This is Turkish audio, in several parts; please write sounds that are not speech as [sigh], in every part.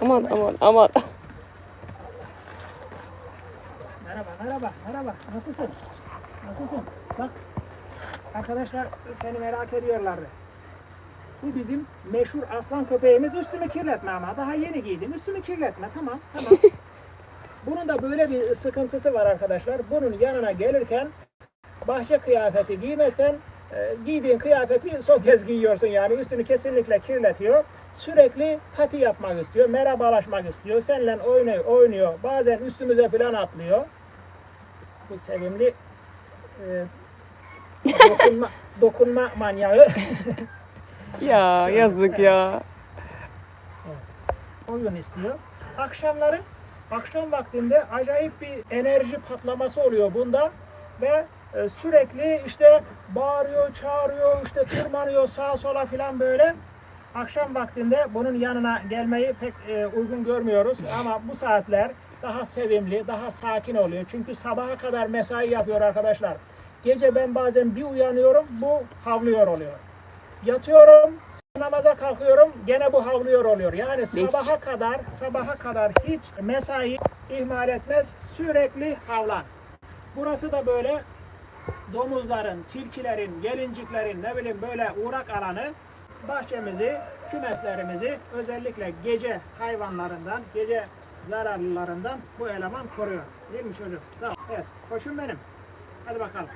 Aman aman aman. Merhaba, merhaba, merhaba. Nasılsın? Nasılsın? Bak, arkadaşlar seni merak ediyorlardı. Bu bizim meşhur aslan köpeğimiz. Üstümü kirletme ama. Daha yeni giydim. Üstümü kirletme. Tamam, tamam. [laughs] Bunun da böyle bir sıkıntısı var arkadaşlar. Bunun yanına gelirken bahçe kıyafeti giymesen e, giydiğin kıyafeti son kez giyiyorsun yani üstünü kesinlikle kirletiyor. Sürekli pati yapmak istiyor, merhabalaşmak istiyor, seninle oynuyor, oynuyor. Bazen üstümüze falan atlıyor. Bu sevimli e, dokunma, [laughs] dokunma manyağı [laughs] Ya yazık ya. oyun istiyor. Akşamları akşam vaktinde acayip bir enerji patlaması oluyor bunda ve e, sürekli işte bağırıyor, çağırıyor, işte tırmanıyor sağa sola filan böyle. Akşam vaktinde bunun yanına gelmeyi pek e, uygun görmüyoruz ama bu saatler daha sevimli, daha sakin oluyor. Çünkü sabaha kadar mesai yapıyor arkadaşlar. Gece ben bazen bir uyanıyorum, bu havlıyor oluyor. Yatıyorum, namaza kalkıyorum, gene bu havlıyor oluyor. Yani sabaha kadar, sabaha kadar hiç mesai ihmal etmez, sürekli havlar. Burası da böyle domuzların, tilkilerin, gelinciklerin ne bileyim böyle uğrak alanı bahçemizi, kümeslerimizi özellikle gece hayvanlarından, gece zararlılarından bu eleman koruyor. Değil mi çocuk? Sağ ol. Evet, koşun benim. Hadi bakalım.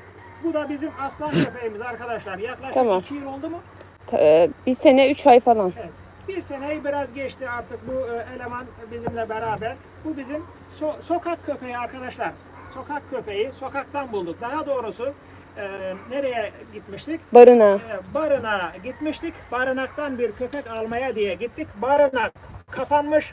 Bu da bizim aslan [laughs] köpeğimiz arkadaşlar. Yaklaşık Tamam. iki yıl oldu mu? Ta- e, Bir sene üç ay falan. Evet. Bir seneyi biraz geçti artık bu e, eleman bizimle beraber. Bu bizim so- sokak köpeği arkadaşlar. Sokak köpeği, sokaktan bulduk. Daha doğrusu e, nereye gitmiştik? Barına. E, barınağa gitmiştik. Barınaktan bir köpek almaya diye gittik. Barınak kapanmış.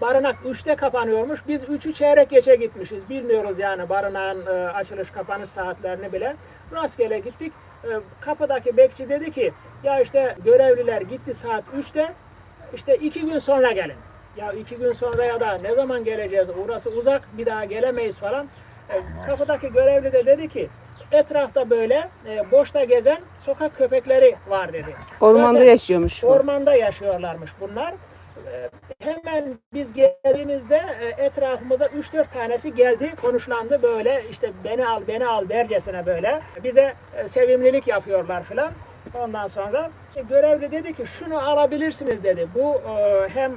Barınak 3'te kapanıyormuş. Biz 3'ü çeyrek geçe gitmişiz. Bilmiyoruz yani barınağın e, açılış kapanış saatlerini bile. Rastgele gittik. E, kapıdaki bekçi dedi ki ya işte görevliler gitti saat 3'te. İşte iki gün sonra gelin. Ya iki gün sonra ya da ne zaman geleceğiz? Orası uzak bir daha gelemeyiz falan. E, kapıdaki görevli de dedi ki etrafta böyle e, boşta gezen sokak köpekleri var dedi. Ormanda Zaten- yaşıyormuş bu. Ormanda yaşıyorlarmış bunlar. Ee, Hemen biz geldiğimizde e, etrafımıza 3-4 tanesi geldi, konuşlandı böyle işte beni al beni al dercesine böyle. Bize e, sevimlilik yapıyorlar filan. Ondan sonra e, görevli dedi ki şunu alabilirsiniz dedi. Bu e, hem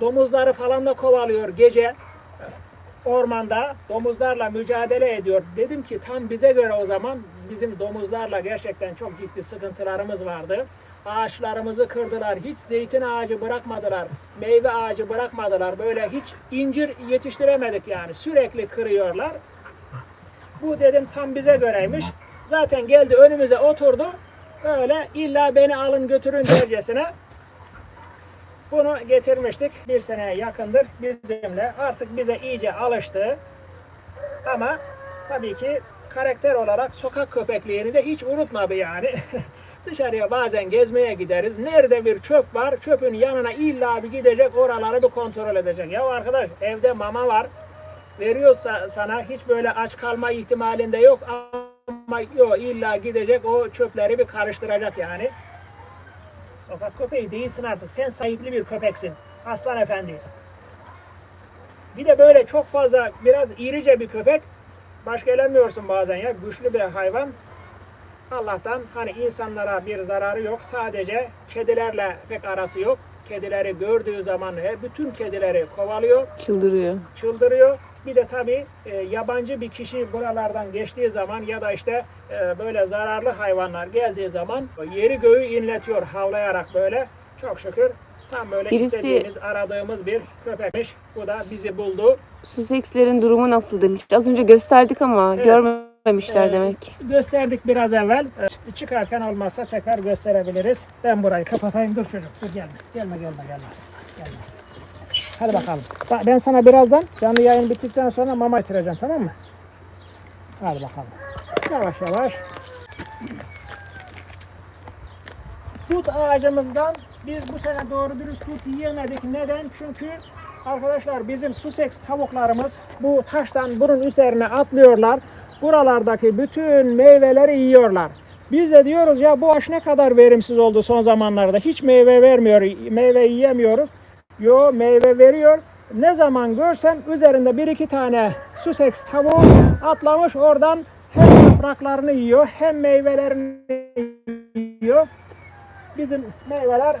domuzları falan da kovalıyor gece ormanda domuzlarla mücadele ediyor. Dedim ki tam bize göre o zaman bizim domuzlarla gerçekten çok ciddi sıkıntılarımız vardı. Ağaçlarımızı kırdılar. Hiç zeytin ağacı bırakmadılar. Meyve ağacı bırakmadılar. Böyle hiç incir yetiştiremedik yani. Sürekli kırıyorlar. Bu dedim tam bize göreymiş. Zaten geldi önümüze oturdu. Böyle illa beni alın götürün dercesine bunu getirmiştik. Bir seneye yakındır bizimle. Artık bize iyice alıştı. Ama tabii ki karakter olarak sokak köpekliğini de hiç unutmadı yani. [laughs] Dışarıya bazen gezmeye gideriz. Nerede bir çöp var, çöpün yanına illa bir gidecek, oraları bir kontrol edecek. Ya arkadaş evde mama var. Veriyorsa sana hiç böyle aç kalma ihtimalinde yok ama yok illa gidecek o çöpleri bir karıştıracak yani. Sokak köpeği değilsin artık. Sen sahipli bir köpeksin. Aslan efendi. Bir de böyle çok fazla biraz irice bir köpek. Baş gelemiyorsun bazen ya. Güçlü bir hayvan. Allah'tan hani insanlara bir zararı yok. Sadece kedilerle pek arası yok. Kedileri gördüğü zaman he, bütün kedileri kovalıyor Çıldırıyor. çıldırıyor. Bir de tabii e, yabancı bir kişi buralardan geçtiği zaman ya da işte e, böyle zararlı hayvanlar geldiği zaman yeri göğü inletiyor havlayarak böyle. Çok şükür tam böyle Birisi- istediğimiz, aradığımız bir köpekmiş. Bu da bizi buldu. Susekslerin durumu nasıl demiş. Az önce gösterdik ama Evet. görmemişler Ee, demek. Gösterdik biraz evvel. E, çıkarken olmazsa tekrar gösterebiliriz. Ben burayı kapatayım. Dur çocuk. Dur gelme. Gelme gelme gelme. Gelme. Hadi bakalım. Ba- Ben sana birazdan canlı yayın bittikten sonra mama getireceğim tamam mı? Hadi bakalım. Yavaş yavaş. Dut ağacımızdan biz bu sene doğru dürüst dut yiyemedik. Neden? Çünkü arkadaşlar bizim Sussex tavuklarımız bu taştan bunun üzerine atlıyorlar. Buralardaki bütün meyveleri yiyorlar. Biz de diyoruz ya bu ağaç ne kadar verimsiz oldu son zamanlarda. Hiç meyve vermiyor, meyve yiyemiyoruz. Yo meyve veriyor. Ne zaman görsem üzerinde bir iki tane Sussex tavuğu atlamış oradan hem yapraklarını yiyor hem meyvelerini yiyor. Bizim meyveler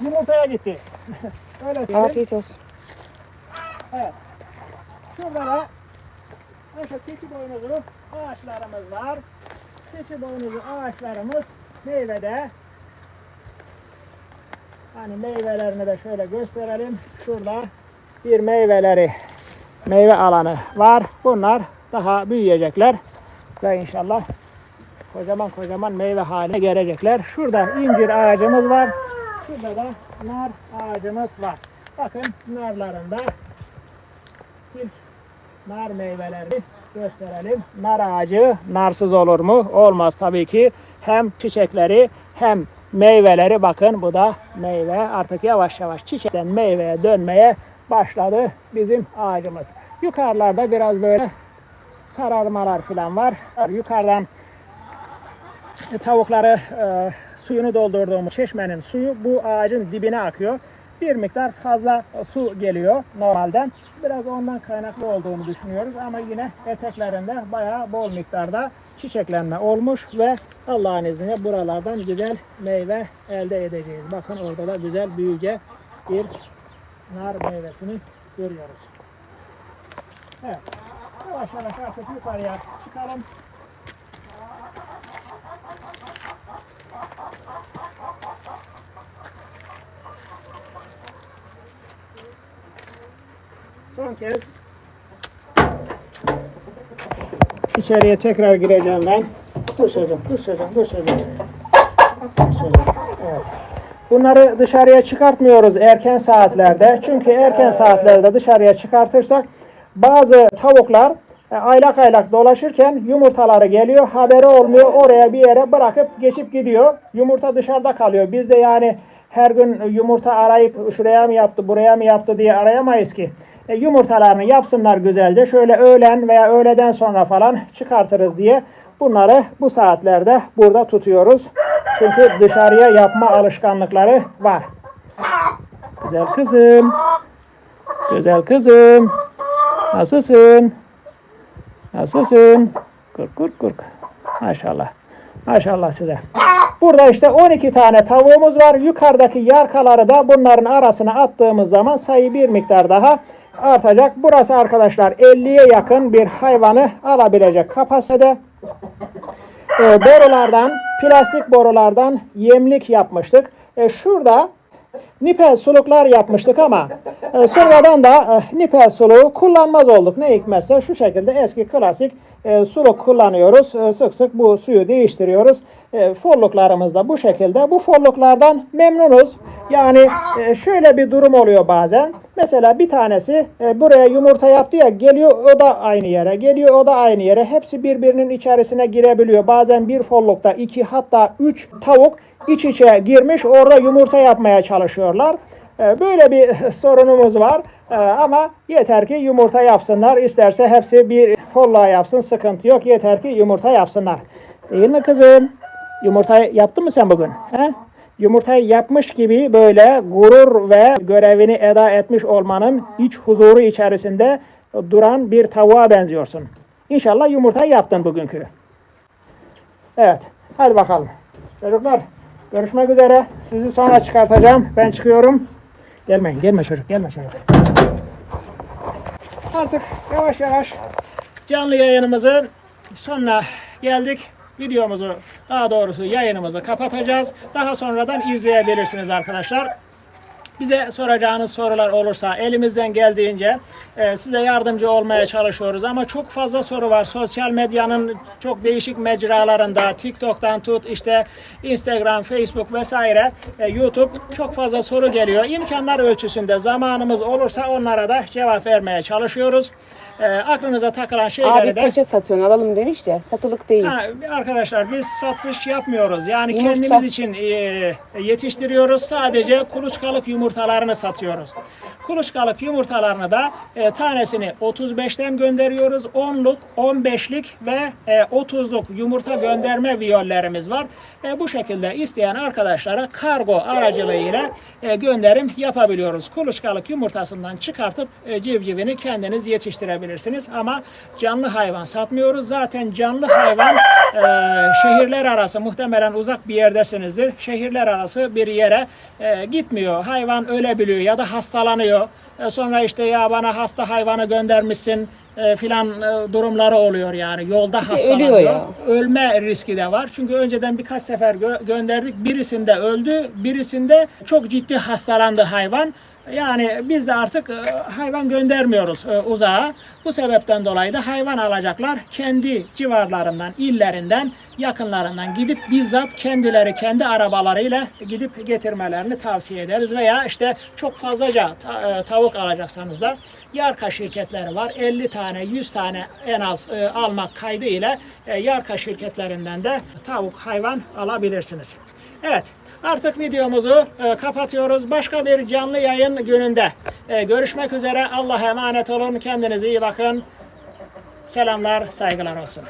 yumurtaya gitti. [laughs] Öyle söyleyeyim. Afiyet olsun. Evet. Şurada da işte keçi boynuzu ağaçlarımız var. Keçi boynuzu ağaçlarımız meyvede. Hani meyvelerini de şöyle gösterelim. Şurada bir meyveleri meyve alanı var. Bunlar daha büyüyecekler ve inşallah kocaman kocaman meyve haline gelecekler. Şurada incir ağacımız var. Şurada da nar ağacımız var. Bakın narlarında ilk nar meyvelerini gösterelim. Nar ağacı narsız olur mu? Olmaz tabii ki. Hem çiçekleri hem meyveleri bakın bu da meyve artık yavaş yavaş çiçekten meyveye dönmeye başladı bizim ağacımız. Yukarılarda biraz böyle sararmalar falan var. Yukarıdan e, tavukları e, suyunu doldurduğumuz çeşmenin suyu bu ağacın dibine akıyor. Bir miktar fazla su geliyor normalden. Biraz ondan kaynaklı olduğunu düşünüyoruz ama yine eteklerinde bayağı bol miktarda çiçeklenme olmuş ve Allah'ın izniyle buralardan güzel meyve elde edeceğiz. Bakın orada da güzel büyüce bir nar meyvesini görüyoruz. Evet. Yavaş yavaş artık yukarıya çıkalım. Son kez içeriye tekrar gireceğim ben. Dur çocuğum, dur çocuğum, dur çocuğum. Evet. Bunları dışarıya çıkartmıyoruz erken saatlerde. Çünkü erken saatlerde dışarıya çıkartırsak bazı tavuklar e, aylak aylak dolaşırken yumurtaları geliyor. Haberi olmuyor. Oraya bir yere bırakıp geçip gidiyor. Yumurta dışarıda kalıyor. Biz de yani her gün yumurta arayıp şuraya mı yaptı, buraya mı yaptı diye arayamayız ki. E, yumurtalarını yapsınlar güzelce. Şöyle öğlen veya öğleden sonra falan çıkartırız diye bunları bu saatlerde burada tutuyoruz. Çünkü dışarıya yapma alışkanlıkları var. Güzel kızım. Güzel kızım. Nasılsın? Nasılsın? Kurk kurk kurk. Maşallah. Maşallah size. Burada işte 12 tane tavuğumuz var. Yukarıdaki yarkaları da bunların arasına attığımız zaman sayı bir miktar daha artacak. Burası arkadaşlar 50'ye yakın bir hayvanı alabilecek kapasitede. E, borulardan, plastik borulardan yemlik yapmıştık. E, şurada nipel suluklar yapmıştık ama e, sonradan da e, nipel suluğu kullanmaz olduk. Ne hikmetse şu şekilde eski klasik e, suluk kullanıyoruz. E, sık sık bu suyu değiştiriyoruz. E, folluklarımız da bu şekilde. Bu folluklardan memnunuz. Yani e, şöyle bir durum oluyor bazen. Mesela bir tanesi e, buraya yumurta yaptı ya geliyor o da aynı yere. Geliyor o da aynı yere. Hepsi birbirinin içerisine girebiliyor. Bazen bir follukta iki hatta üç tavuk iç içe girmiş orada yumurta yapmaya çalışıyorlar. E, Böyle bir [laughs] sorunumuz var. Ama yeter ki yumurta yapsınlar. İsterse hepsi bir folluğa yapsın. Sıkıntı yok. Yeter ki yumurta yapsınlar. Değil mi kızım? Yumurta yaptın mı sen bugün? He? Yumurtayı yapmış gibi böyle gurur ve görevini eda etmiş olmanın iç huzuru içerisinde duran bir tavuğa benziyorsun. İnşallah yumurtayı yaptın bugünkü. Evet. Hadi bakalım. Çocuklar görüşmek üzere. Sizi sonra çıkartacağım. Ben çıkıyorum. Gelmeyin. Gelme çocuk. Gelme çocuk. Artık yavaş yavaş canlı yayınımızın sonuna geldik. Videomuzu daha doğrusu yayınımızı kapatacağız. Daha sonradan izleyebilirsiniz arkadaşlar. Bize soracağınız sorular olursa elimizden geldiğince e, size yardımcı olmaya çalışıyoruz. Ama çok fazla soru var. Sosyal medyanın çok değişik mecralarında TikTok'tan tut işte Instagram, Facebook vesaire e, YouTube çok fazla soru geliyor. İmkanlar ölçüsünde zamanımız olursa onlara da cevap vermeye çalışıyoruz. E, aklınıza takılan şeyleri Abi de kaça satıyorsun alalım demiş de satılık değil. Ha, arkadaşlar biz satış yapmıyoruz. Yani Yumurta. kendimiz için e, yetiştiriyoruz. Sadece kuluçkalık yumurtalarını satıyoruz. Kuluçkalık yumurtalarını da e, tanesini 35'ten gönderiyoruz. 10'luk, 15'lik ve e, 30'luk yumurta gönderme viyollerimiz var. E, bu şekilde isteyen arkadaşlara kargo aracılığıyla e, gönderim yapabiliyoruz. Kuluçkalık yumurtasından çıkartıp e, civcivini kendiniz yetiştirebilirsiniz. Ama canlı hayvan satmıyoruz. Zaten canlı hayvan e, şehirler arası muhtemelen uzak bir yerdesinizdir. Şehirler arası bir yere e, gitmiyor. Hayvan ölebiliyor ya da hastalanıyor. E, sonra işte ya bana hasta hayvanı göndermişsin e, filan e, durumları oluyor yani. Yolda hastalanıyor. ölüyor ya. Ölme riski de var. Çünkü önceden birkaç sefer gö- gönderdik. Birisinde öldü, birisinde çok ciddi hastalandı hayvan. Yani biz de artık e, hayvan göndermiyoruz e, uzağa. Bu sebepten dolayı da hayvan alacaklar kendi civarlarından, illerinden, yakınlarından gidip bizzat kendileri kendi arabalarıyla gidip getirmelerini tavsiye ederiz. Veya işte çok fazlaca e, tavuk alacaksanız da Yarka şirketleri var. 50 tane, 100 tane en az almak kaydı ile Yarka şirketlerinden de tavuk hayvan alabilirsiniz. Evet. Artık videomuzu e, kapatıyoruz. Başka bir canlı yayın gününde e, görüşmek üzere. Allah'a emanet olun. Kendinize iyi bakın. Selamlar, saygılar olsun.